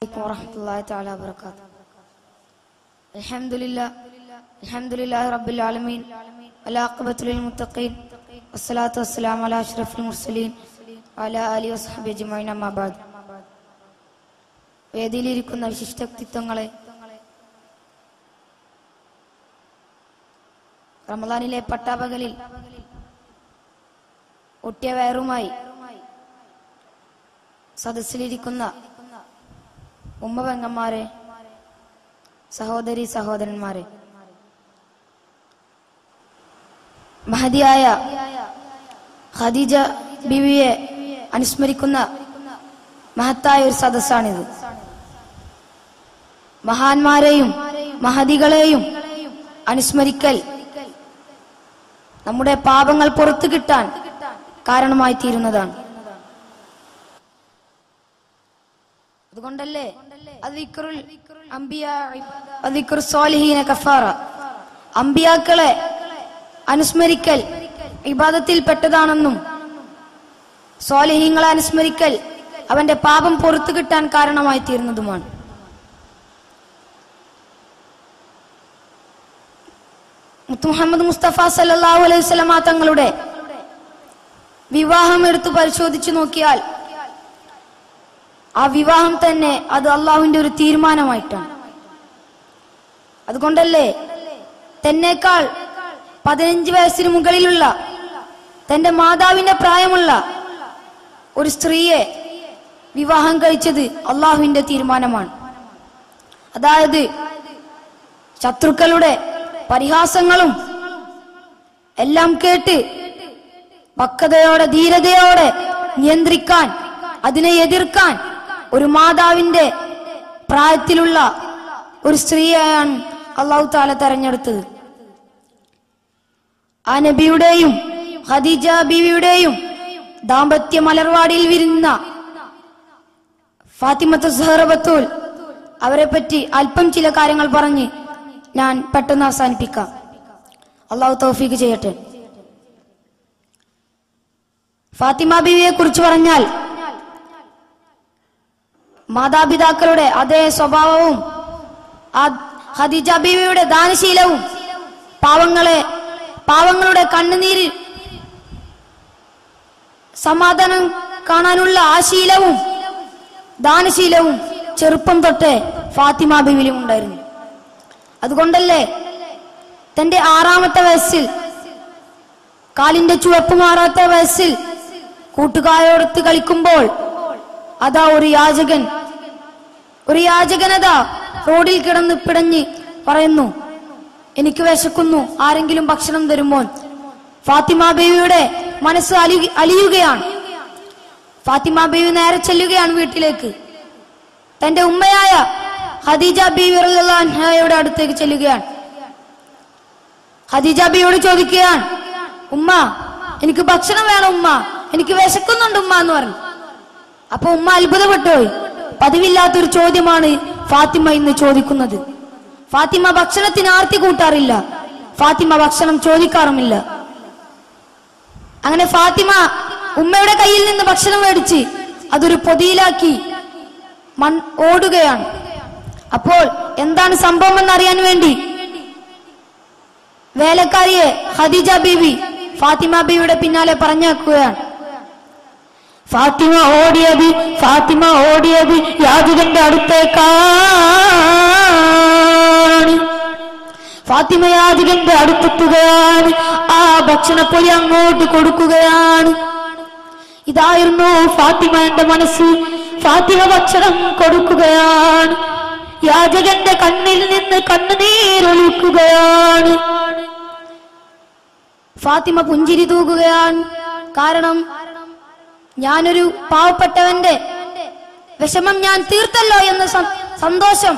عليكم ورحمة الله تعالى وبركاته الحمد لله الحمد لله رب العالمين العاقبة للمتقين والصلاة والسلام على أشرف المرسلين وعلى آله وصحبه أجمعين أما بعد വേദിയിലിരിക്കുന്ന വിശിഷ്ട വ്യക്തിത്വങ്ങളെ റമദാനിലെ പട്ടാപകലിൽ ഒട്ടിയ വയറുമായി സദസ്സിലിരിക്കുന്ന ഉമ്മ പെങ്ങന്മാരെ സഹോദരി സഹോദരന്മാരെ. മഹതിയായ ഖദീജ ബിവിയെ അനുസ്മരിക്കുന്ന മഹത്തായ ഒരു സദസ്സാണിത്. മഹാന്മാരെയും മഹതികളെയും അനുസ്മരിക്കൽ നമ്മുടെ പാപങ്ങൾ പുറത്തു കിട്ടാൻ കാരണമായി തീരുന്നതാണ്. അതുകൊണ്ടല്ലേ? അമ്പിയാക്കളെ അനുസ്മരിക്കൽ ഇബാദത്തിൽ പെട്ടതാണെന്നും സ്വാലിഹീങ്ങളെ അനുസ്മരിക്കൽ അവന്റെ പാപം പുറത്തു കിട്ടാൻ കാരണമായി തീർന്നതുമാണ്. മുത്തുമുഹമ്മദ് മുസ്തഫ സല്ലല്ലാഹു അലൈഹി വസല്ലമ തങ്ങളുടെ വിവാഹം എടുത്തു പരിശോധിച്ചു നോക്കിയാൽ ആ വിവാഹം തന്നെ അത് അള്ളാഹുവിന്റെ ഒരു തീരുമാനമായിട്ടാണ്. അതുകൊണ്ടല്ലേ തന്നെക്കാൾ പതിനഞ്ച് വയസ്സിന് മുകളിലുള്ള തന്റെ മാതാവിന്റെ പ്രായമുള്ള ഒരു സ്ത്രീയെ വിവാഹം കഴിച്ചത് അള്ളാഹുവിന്റെ തീരുമാനമാണ്. അതായത് ശത്രുക്കളുടെ പരിഹാസങ്ങളും എല്ലാം കേട്ട് പക്വതയോടെ ധീരതയോടെ നിയന്ത്രിക്കാൻ അതിനെ എതിർക്കാൻ ഒരു മാതാവിന്റെ പ്രായത്തിലുള്ള ഒരു സ്ത്രീയാണ് അള്ളാഹു താല തെരഞ്ഞെടുത്തത്. ആ നബിയുടെയും ഖദീജ ബീവിയുടെയും ദാമ്പത്യ മലർവാടിയിൽ വിരുന്ന ഫാത്തിമത്ത് സഹറബത്തൂൽ അവരെ പറ്റി അല്പം ചില കാര്യങ്ങൾ പറഞ്ഞ് ഞാൻ പെട്ടെന്ന് അവസാനിപ്പിക്കാം. അള്ളാഹു തൗഫീക്ക് ചെയ്യട്ടെ. ഫാത്തിമ ബീവിയെ കുറിച്ച് പറഞ്ഞാൽ മാതാപിതാക്കളുടെ അതേ സ്വഭാവവും ഹദിജ ബീവിയുടെ ദാനശീലവും പാവങ്ങളെ പാവങ്ങളുടെ കണ്ണുനീരിൽ സമാധാനം കാണാനുള്ള ആ ശീലവും ദാനശീലവും ചെറുപ്പം തൊട്ടേ ഫാത്തിമ ബീവിലും ഉണ്ടായിരുന്നു. അതുകൊണ്ടല്ലേ തന്റെ ആറാമത്തെ വയസ്സിൽ കാലിന്റെ ചുവപ്പ് മാറാത്ത വയസ്സിൽ കൂട്ടുകാരോടൊത്ത് കളിക്കുമ്പോൾ അതാ ഒരു യാചകൻ ഒരു യാചകനതാ റോഡിൽ കിടന്ന് പിടഞ്ഞ് പറയുന്നു എനിക്ക് വിശക്കുന്നു. ആരെങ്കിലും ഭക്ഷണം തരുമ്പോൾ ഫാത്തിമ ബേബിയുടെ മനസ്സ് അലി അലിയുകയാണ്. ഫാത്തിമ ബേബി നേരെ ചെല്ലുകയാണ് വീട്ടിലേക്ക്. തന്റെ ഉമ്മയായ ഖദീജ ബീവി അൻഹയുടെ അടുത്തേക്ക് ചെല്ലുകയാണ്. ഖദീജ ബിയോട് ചോദിക്കുകയാണ് ഉമ്മ എനിക്ക് ഭക്ഷണം വേണം ഉമ്മ. എനിക്ക് വിശക്കുന്നുണ്ട് ഉമ്മ എന്ന് പറഞ്ഞു. അപ്പൊ ഉമ്മ അത്ഭുതപ്പെട്ടുപോയി. പതിവില്ലാത്തൊരു ചോദ്യമാണ് ഫാത്തിമ ഇന്ന് ചോദിക്കുന്നത്. ഫാത്തിമ ഭക്ഷണത്തിന് ആർത്തി കൂട്ടാറില്ല. ഫാത്തിമ ഭക്ഷണം ചോദിക്കാറുമില്ല. അങ്ങനെ ഫാത്തിമ ഉമ്മയുടെ കയ്യിൽ നിന്ന് ഭക്ഷണം മേടിച്ച് അതൊരു പൊതിയിലാക്കി മൺ ഓടുകയാണ്. അപ്പോൾ എന്താണ് സംഭവം എന്നറിയാൻ വേണ്ടി വേലക്കാരിയെ ഖദീജ ബീവി ഫാത്തിമ ബീവിയുടെ പിന്നാലെ പറഞ്ഞേക്കുകയാണ്. ഫാത്തിമ ഓടിയത് ഫാത്തിമ ഓടിയത് യാചകന്റെ അടുത്തേക്കാണ്. ഫാത്തിമ യാചകന്റെ അടുത്തെത്തുകയാണ്. ആ ഭക്ഷണപ്പൊരി അങ്ങോട്ട് കൊടുക്കുകയാണ്. ഇതായിരുന്നു ഫാത്തിമ എന്റെ മനസ്സ്. ഫാത്തിമ ഭക്ഷണം കൊടുക്കുകയാണ്. യാചകന്റെ കണ്ണിൽ നിന്ന് കണ്ണുനീരൊലിക്കുകയാണ് ഫാത്തിമ പുഞ്ചിരി തൂകുകയാണ്. കാരണം ഞാനൊരു പാവപ്പെട്ടവന്റെ വിഷമം ഞാൻ തീർത്തല്ലോ എന്ന സന്തോഷം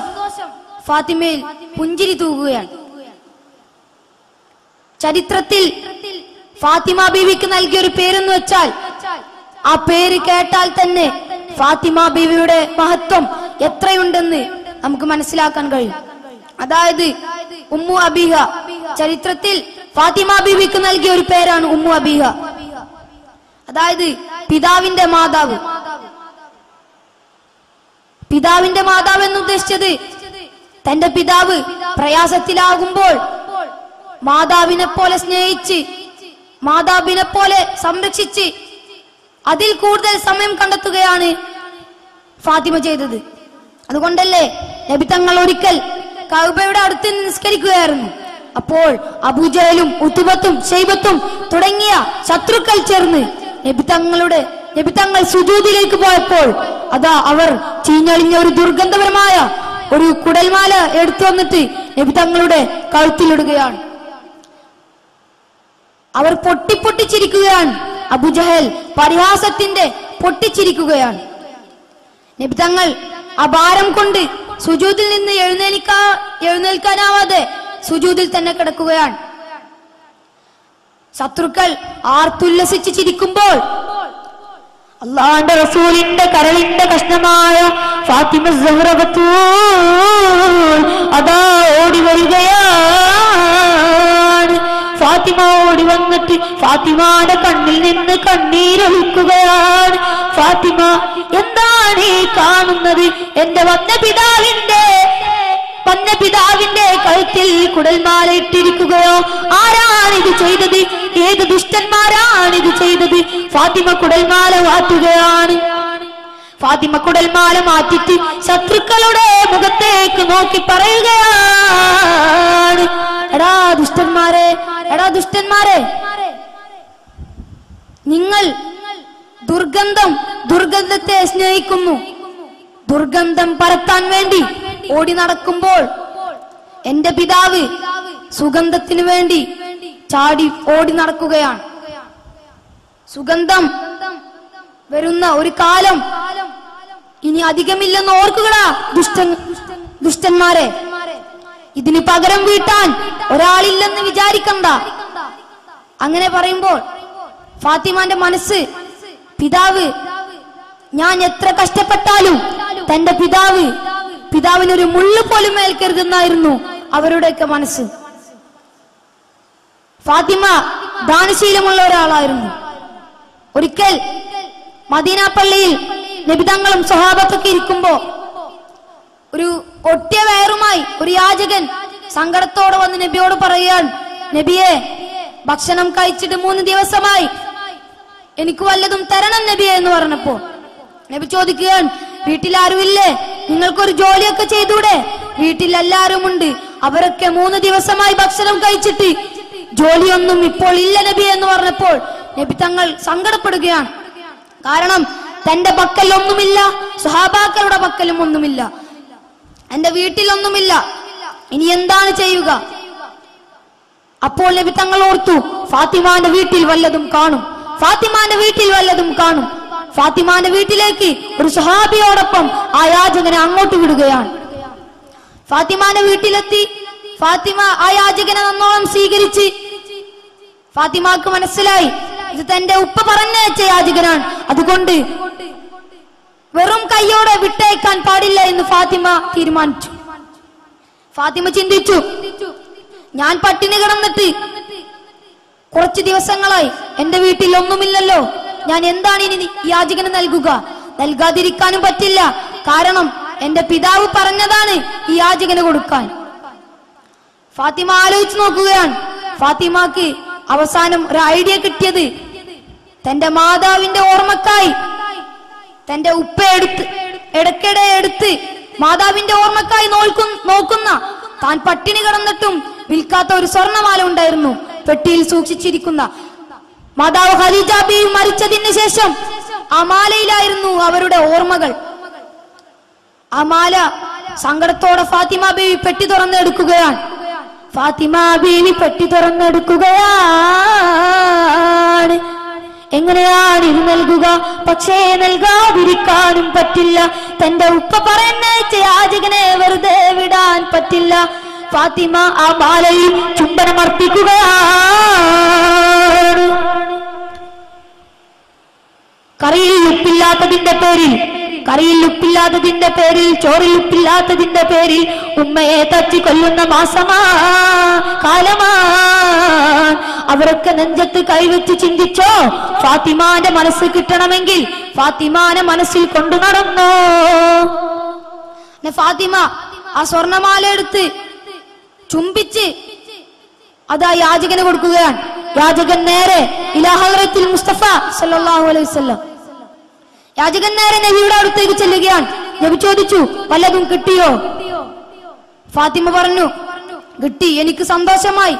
ഫാത്തിമയിൽ പുഞ്ചിരി തൂകുകയാണ്. ചരിത്രത്തിൽ ഫാത്തിമ ബീവിക്ക് നൽകിയ ഒരു പേരെന്ന് വെച്ചാൽ ആ പേര് കേട്ടാൽ തന്നെ ഫാത്തിമ ബീവിയുടെ മഹത്വം എത്രയുണ്ടെന്ന് നമുക്ക് മനസ്സിലാക്കാൻ കഴിയും. അതായത് ഉമ്മു അബീഹ ചരിത്രത്തിൽ ഫാത്തിമ ബീവിക്ക് നൽകിയ ഒരു പേരാണ് ഉമ്മു അബീഹ. അതായത് പിതാവിന്റെ മാതാവ്. പിതാവിന്റെ മാതാവ് എന്ന് ഉദ്ദേശിച്ചത് തന്റെ പിതാവ് പ്രയാസത്തിലാകുമ്പോൾ മാതാവിനെ പോലെ സ്നേഹിച്ച് മാതാവിനെ പോലെ സംരക്ഷിച്ച് അതിൽ കൂടുതൽ സമയം കണ്ടെത്തുകയാണ് ഫാത്തിമ ചെയ്തത്. അതുകൊണ്ടല്ലേ നബി തങ്ങൾ ഒരിക്കൽ കൗബയുടെ അടുത്ത് നിസ്കരിക്കുകയായിരുന്നു. അപ്പോൾ അബൂജഹലും ഉത്തുബത്തും ഷെയ്ബത്തും തുടങ്ങിയ ശത്രുക്കൾ ചേർന്ന് നബി തങ്ങളുടെ സുജൂതിലേക്ക് പോയപ്പോൾ അതാ അവർ ചീഞ്ഞളിഞ്ഞ ഒരു ദുർഗന്ധപരമായ ഒരു കുടൽമാല എടുത്തു വന്നിട്ട് നബി തങ്ങളുടെ കഴുത്തിലിടുകയാണ് അവർ പൊട്ടിപ്പൊട്ടിച്ചിരിക്കുകയാണ് അബുജഹൽ പരിഹാസത്തിന്റെ പൊട്ടിച്ചിരിക്കുകയാണ്. ആ ഭാരം കൊണ്ട് സുജൂതിൽ നിന്ന് എഴുന്നേൽക്കാ എഴുന്നേൽക്കാനാവാതെ സുജൂതിൽ തന്നെ കിടക്കുകയാണ്. ശത്രുക്കൾ ആർത്തുല്ലസിച്ച് ചിരിക്കുമ്പോൾ അള്ളാന്റെ റസൂലിന്റെ കരളിന്റെ കഷ്ണമായ ഫാത്തിമ അതാ ഓടി വരികയാണ്. ഫാത്തിമ ഓടി വന്നിട്ട് ഫാത്തിമയുടെ കണ്ണിൽ നിന്ന് കണ്ണീരൊഴുക്കുകയാണ് ഫാത്തിമ എന്താണ് ഈ കാണുന്നത്? എന്റെ വന്ന പിതാവിന്റെ വന്ന പിതാവിന്റെ കഴുത്തിൽ കുടൽമാല ആരാണ് ഇത് ചെയ്തത്? ഏത് ദുഷ്ടന്മാരാണ് ഇത് ചെയ്തത്? ഫാത്തിമ കുടൽമാല മാറ്റുകയാണ്. ഫാത്തിമ കുടൽമാല മാറ്റിട്ട് ശത്രുക്കളുടെ മുഖത്തേക്ക് നോക്കി പറയുകയാണ്. എടാ ദുഷ്ടന്മാരെ എടാ ദുഷ്ടന്മാരെ. നിങ്ങൾ ദുർഗന്ധം ദുർഗന്ധത്തെ സ്നേഹിക്കുന്നു. ദുർഗന്ധം പരത്താൻ വേണ്ടി ഓടി നടക്കുമ്പോൾ എന്റെ പിതാവ് സുഗന്ധത്തിന് വേണ്ടി ചാടി ഓടി നടക്കുകയാണ്. സുഗന്ധം വരുന്ന ഒരു കാലം ഇനി അധികമില്ലെന്ന് ഓർക്കുകടാ ദുഷ്ടൻ ദുഷ്ടന്മാരെ. ഇതിന് പകരം വീട്ടാൻ ഒരാളില്ലെന്ന് വിചാരിക്കണ്ട. അങ്ങനെ പറയുമ്പോൾ ഫാത്തിമാന്റെ മനസ്സ് പിതാവ് ഞാൻ എത്ര കഷ്ടപ്പെട്ടാലും തന്റെ പിതാവ് പിതാവിനൊരു മുള്ളു പോലും ഏൽക്കരുതെന്നായിരുന്നു അവരുടെയൊക്കെ മനസ്സ്. ഫാത്തിമ ദാനശീലമുള്ള ഒരാളായിരുന്നു. ഒരിക്കൽ മദീന പള്ളിയിൽ നബിതങ്ങളും ഇരിക്കുമ്പോ ഒരു ഒട്ടിയ വയറുമായി ഒരു യാചകൻ സങ്കടത്തോടെ വന്ന് നബിയോട് പറയാൻ നബിയെ ഭക്ഷണം കഴിച്ചിട്ട് മൂന്ന് ദിവസമായി എനിക്ക് വല്ലതും തരണം നബിയെ എന്ന് പറഞ്ഞപ്പോ നബി ചോദിക്കുകയാണ് വീട്ടിൽ ആരുമില്ലേ? നിങ്ങൾക്കൊരു ജോലിയൊക്കെ ചെയ്തൂടെ? വീട്ടിൽ എല്ലാരും ഉണ്ട് അവരൊക്കെ മൂന്ന് ദിവസമായി ഭക്ഷണം കഴിച്ചിട്ട്. ജോലിയൊന്നും ഇപ്പോൾ ഇല്ല നബി എന്ന് പറഞ്ഞപ്പോൾ നബി തങ്ങൾ സങ്കടപ്പെടുകയാണ്. കാരണം തന്റെ പക്കൽ ഒന്നുമില്ല സുഹാബാക്കളുടെ പക്കലും ഒന്നുമില്ല എന്റെ വീട്ടിലൊന്നുമില്ല. ഇനി എന്താണ് ചെയ്യുക? അപ്പോൾ നബി തങ്ങൾ ഓർത്തു ഫാത്തിമാന്റെ വീട്ടിൽ വല്ലതും കാണും. ഫാത്തിമാന്റെ വീട്ടിൽ വല്ലതും കാണും. ഫാത്തിമാന്റെ വീട്ടിലേക്ക് ഒരു സഹാബിയോടൊപ്പം ആ യാചകനെ അങ്ങോട്ട് വിടുകയാണ്. ഫാത്തിമാന്റെ വീട്ടിലെത്തി. ഫാത്തിമ ആ യാചകനെ നന്നോളം സ്വീകരിച്ച് ഫാത്തിമാക്ക് മനസ്സിലായി ഇത് തന്റെ ഉപ്പ പറഞ്ഞയച്ച യാചകനാണ്. അതുകൊണ്ട് വെറും കയ്യോടെ വിട്ടയക്കാൻ പാടില്ല എന്ന് ഫാത്തിമ തീരുമാനിച്ചു. ഫാത്തിമ ചിന്തിച്ചു ഞാൻ പട്ടിണി കിടന്നിട്ട് കുറച്ച് ദിവസങ്ങളായി എന്റെ വീട്ടിൽ ഒന്നുമില്ലല്ലോ ഞാൻ എന്താണ് ഇനി യാചകന് നൽകുക? നൽകാതിരിക്കാനും പറ്റില്ല. കാരണം എന്റെ പിതാവ് പറഞ്ഞതാണ് ഈ യാചകന് കൊടുക്കാൻ. ഫാത്തിമ ആലോചിച്ചു നോക്കുകയാണ്. ഫാത്തിമക്ക് അവസാനം ഒരു ഐഡിയ കിട്ടിയത്. തന്റെ മാതാവിന്റെ ഓർമ്മക്കായി. തന്റെ ഉപ്പ എടുത്ത് ഇടയ്ക്കിടെ എടുത്ത് മാതാവിന്റെ ഓർമ്മക്കായി നോക്കും നോക്കുന്ന താൻ പട്ടിണി കിടന്നിട്ടും വിൽക്കാത്ത ഒരു സ്വർണമാല ഉണ്ടായിരുന്നു. പെട്ടിയിൽ സൂക്ഷിച്ചിരിക്കുന്ന മാതാവ് ഖദീജ ബീവി മരിച്ചതിന് ശേഷം അമാലയിലായിരുന്നു അവരുടെ ഓർമ്മകൾ. അമാല മാല സങ്കടത്തോടെ ഫാത്തിമ ബീവി പെട്ടി തുറന്നെടുക്കുകയാണ്. ഫാത്തിമ ബീവി പെട്ടി തുറന്നെടുക്കുകയാണ്. എങ്ങനെയാണ് ഇത് നൽകുക? പക്ഷേ നൽകാതിരിക്കാനും പറ്റില്ല. തന്റെ ഉപ്പ പറയുന്നയച്ച യാചകനെ വെറുതെ വിടാൻ പറ്റില്ല. ഫാത്തിമ ആ മാലയിൽ ചുംബനമർപ്പിക്കുകയാണ് കറിയിൽ ഉപ്പില്ലാത്തതിന്റെ പേരിൽ കറിയിൽ ഉപ്പില്ലാത്തതിന്റെ പേരിൽ ചോറിൽ ഉപ്പില്ലാത്തതിന്റെ പേരിൽ ഉമ്മയെ തച്ചി കൊല്ലുന്ന മാസമാ കാലമാ. അവരൊക്കെ നെഞ്ചത്ത് കൈവച്ച് ചിന്തിച്ചോ ഫാത്തിമാന്റെ മനസ്സ് കിട്ടണമെങ്കിൽ ഫാത്തിമാനെ മനസ്സിൽ കൊണ്ടു നടന്നോ. ഫാത്തിമ ആ സ്വർണമാല എടുത്ത് ചുംബിച്ച് അത് യാചകന് കൊടുക്കുകയാണ്. യാചകൻ നേരെ ഇലാഹറത്തിൽ മുസ്തഫ സല്ലല്ലാഹു അലൈഹി നേരെ നബിയുടെ അടുത്തേക്ക് ചെല്ലുകയാണ്. നബി ചോദിച്ചു വല്ലതും കിട്ടിയോ? ഫാത്തിമ പറഞ്ഞു കിട്ടി എനിക്ക് സന്തോഷമായി.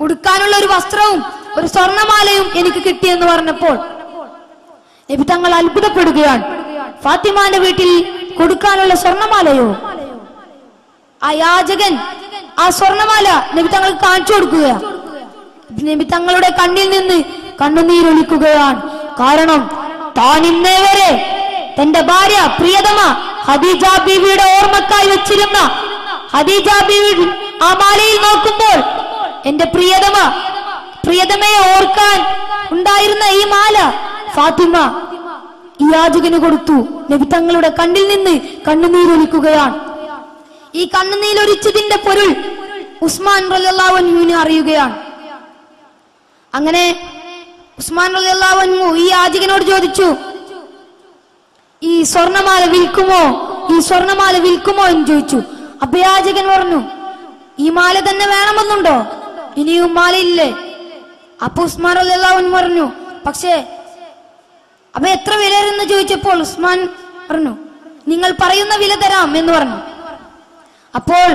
ഉടുക്കാനുള്ള ഒരു വസ്ത്രവും ഒരു സ്വർണമാലയും എനിക്ക് കിട്ടിയെന്ന് പറഞ്ഞപ്പോൾ നബി തങ്ങൾ അത്ഭുതപ്പെടുകയാണ്. ഫാത്തിമാന്റെ വീട്ടിൽ കൊടുക്കാനുള്ള സ്വർണമാലയോ? ആ യാചകൻ ആ സ്വർണമാല നബി തങ്ങൾക്ക് കാണിച്ചു കൊടുക്കുകയാണ്. നബി തങ്ങളുടെ കണ്ണിൽ നിന്ന് കണ്ണുനീരൊലിക്കുകയാണ്. കാരണം താൻ ഇന്നേ വരെ തന്റെ ഭാര്യ പ്രിയതമ ഹദീജ ബീവിയുടെ ഓർമ്മക്കായി വെച്ചിരുന്ന ഹദീജ ബീവി ആ മാലയിൽ നോക്കുമ്പോൾ എന്റെ പ്രിയതമ പ്രിയതമയെ ഓർക്കാൻ ഉണ്ടായിരുന്ന ഈ മാല ഫാത്തിമ ഈ യാചകന് കൊടുത്തു. നബി തങ്ങളുടെ കണ്ണിൽ നിന്ന് കണ്ണുനീരൊലിക്കുകയാണ് ഈ കണ്ണുനീരൊലിച്ചതിന്റെ പൊരുൾ ഉസ്മാൻ റലിയുവിനെ അറിയുകയാണ്. അങ്ങനെ ഉസ്മാൻ റലിയല്ലാവൻമു ഈ യാചകനോട് ചോദിച്ചു ഈ സ്വർണമാല വിൽക്കുമോ? ഈ സ്വർണമാല വിൽക്കുമോ? എന്ന് ചോദിച്ചു. അപ്പൊ യാചകൻ പറഞ്ഞു ഈ മാല തന്നെ വേണമെന്നുണ്ടോ? ഇനിയും മാലയില്ലേ അപ്പൊ ഉസ്മാൻ റലിയല്ലാവൻ പറഞ്ഞു പക്ഷേ അപ്പൊ എത്ര വില എന്ന് ചോദിച്ചപ്പോൾ ഉസ്മാൻ പറഞ്ഞു നിങ്ങൾ പറയുന്ന വില തരാം എന്ന് പറഞ്ഞു. അപ്പോൾ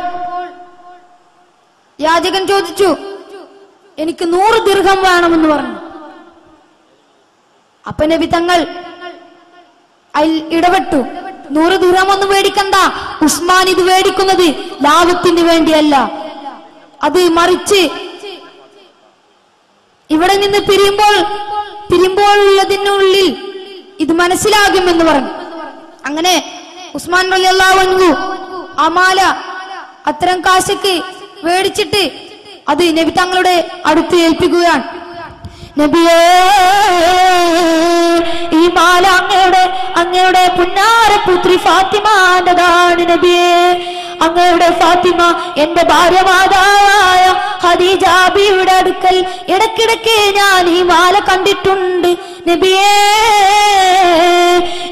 യാചകൻ ചോദിച്ചു എനിക്ക് നൂറ് ദീർഘം വേണമെന്ന് പറഞ്ഞു. അപ്പൊ നബി തങ്ങൾ ഇടപെട്ടു. നൂറ് ദൂരം ഒന്നും മേടിക്കണ്ട ഉസ്മാൻ ഇത് മേടിക്കുന്നത് ലാഭത്തിന് വേണ്ടിയല്ല. അത് മറിച്ച് ഇവിടെ നിന്ന് പിരിയുമ്പോൾ പിരിയുമ്പോഴുള്ളതിനുള്ളിൽ ഇത് മനസ്സിലാകുമെന്ന് പറഞ്ഞു. അങ്ങനെ ഉസ്മാൻ റലിയല്ലാവൻഹു ആ മാല അത്തരം കാശക്ക് മേടിച്ചിട്ട് അത് നബി തങ്ങളുടെ അടുത്ത് ഏൽപ്പിക്കുകയാണ്. നബിയേ ഈ മാല അങ്ങയുടെ അങ്ങയുടെ പുന്നാര പുത്രി ഫാത്തിമാന്റെതാണ് നബിയേ. അങ്ങയുടെ ഫാത്തിമ എന്റെ ഭാര്യ മാതാവായ ഹദീജാബിയുടെ അടുക്കൽ ഇടക്കിടക്ക് ഞാൻ ഈ മാല കണ്ടിട്ടുണ്ട് നബിയേ.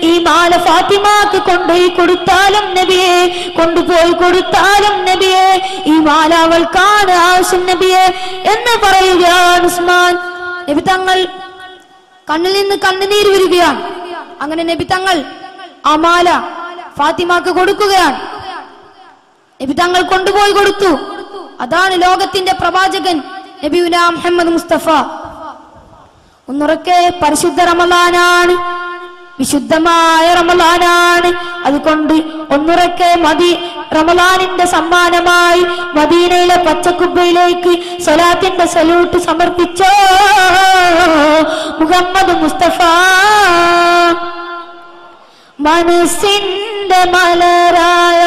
ഈ മാല ഫാത്തിമാക്ക് കൊണ്ടുപോയി കൊടുത്താലും നബിയെ കൊണ്ടുപോയി കൊടുത്താലും നബിയെ ഈ മാല അവൾക്കാണ് ആവശ്യം നബിയെ എന്ന് പറയുകയാണ് ഉസ്മാൻ. നബി തങ്ങൾ കണ്ണിൽ നിന്ന് കണ്ണുനീര് വരികയാണ്. അങ്ങനെ നബി തങ്ങൾ ആ മാല ഫാത്തിമാക്ക് കൊടുക്കുകയാണ്. നബി തങ്ങൾ കൊണ്ടുപോയി കൊടുത്തു. അതാണ് ലോകത്തിന്റെ പ്രവാചകൻ നബിയുന മുഹമ്മദ് മുസ്തഫ. ഒന്നുറക്കെ പരിശുദ്ധ റമലാനാണ് വിശുദ്ധമായ റമലാനാണ്. അതുകൊണ്ട് ഒന്നുറക്കെ മതി. റമലാനിന്റെ സമ്മാനമായി മദീനയിലെ പച്ചക്കുബയിലേക്ക് സലാത്തിന്റെ സല്യൂട്ട് സമർപ്പിച്ചോ. മുഹമ്മദ് മുസ്തഫ. മനസ്സിന്റെ മലരായ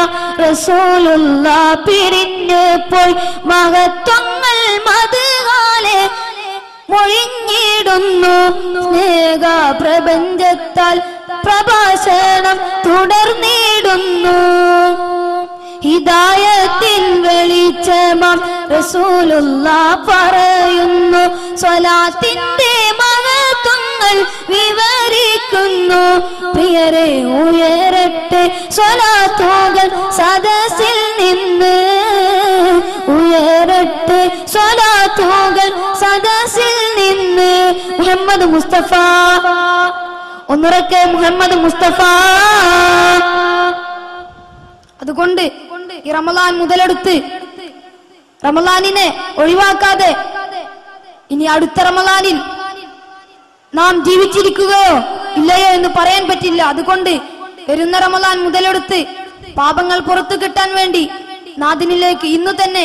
റസൂലുള്ള പിരിഞ്ഞു പോയി. മഹത്വങ്ങൾ മൊഴിഞ്ഞിടുന്നു. സ്നേഹ പ്രപഞ്ചത്താൽ പ്രഭാഷണം തുടർന്നിടുന്നു. ഹിദായത്തിൻ വെളിച്ചമം റസൂലുള്ള പറയുന്നു. സ്വലാത്തിന്റെ മഹത്വങ്ങൾ വിവരിക്കുന്നു. പ്രിയരെ ഉയരട്ടെ സ്വലാത്തുകൾ സദസ്സിൽ നിന്ന്. ഉയരട്ടെ മുഹമ്മദ് മുസ്തഫ. ഒന്നുറക്കെ മുഹമ്മദ് മുസ്തഫ. അതുകൊണ്ട് ഈ റമലാൻ മുതലെടുത്ത് റമലാനിനെ ഒഴിവാക്കാതെ ഇനി അടുത്ത റമലാനിൽ നാം ജീവിച്ചിരിക്കുകയോ ഇല്ലയോ എന്ന് പറയാൻ പറ്റില്ല. അതുകൊണ്ട് വരുന്ന റമലാൻ മുതലെടുത്ത് പാപങ്ങൾ പുറത്തു കിട്ടാൻ വേണ്ടി നാദിനിലേക്ക് ഇന്നു തന്നെ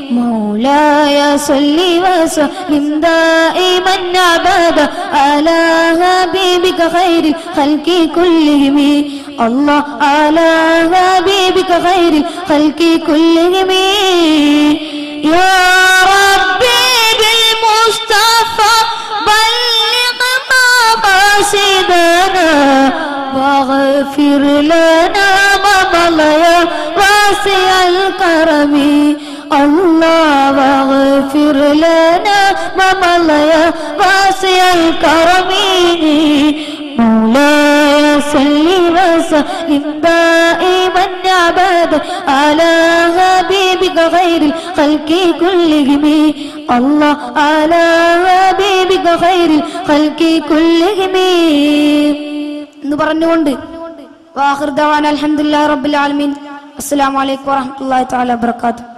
مولاي صل وسلم دائما ابدا على حبيبك خير الخلق كلهم. الله على حبيبك خير الخلق كلهم. يا ربي وسلم دائما ابدا على حبيبك خير الخلق كلهم الله على حبيبك خير الخلق كلهم എന്ന് പറഞ്ഞുകൊണ്ട് വാഹിർ ദവാൻ അലഹമുല്ലാ റബ്ബുൽ ആലമീൻ അസ്സലാമു അലൈക്കും വറഹ്മത്തുള്ളാഹി തആല വബറകാതുഹു